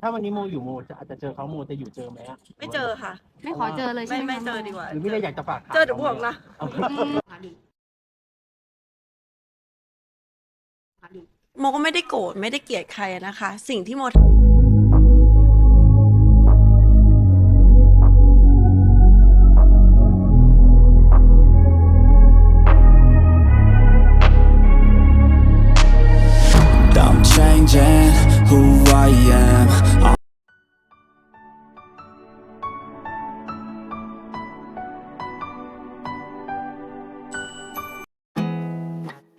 ถ้าวันนี้โมอยู่โมจะอาจจะเจอเขาโมจะอยู่เจอไหมอะไม่เจอค่ะ ไม่ขอเจอเลยใช่ไม่ไหมไม่คะเจอดีกว่า หรือไม่ได้อยากจะฝากถามเจอเดี๋ยวบอกนะ เอาอืมโมก็ไม่ได้โกรธไม่ได้เกลียดใครนะคะ สิ่งที่โม I'm changing who I am.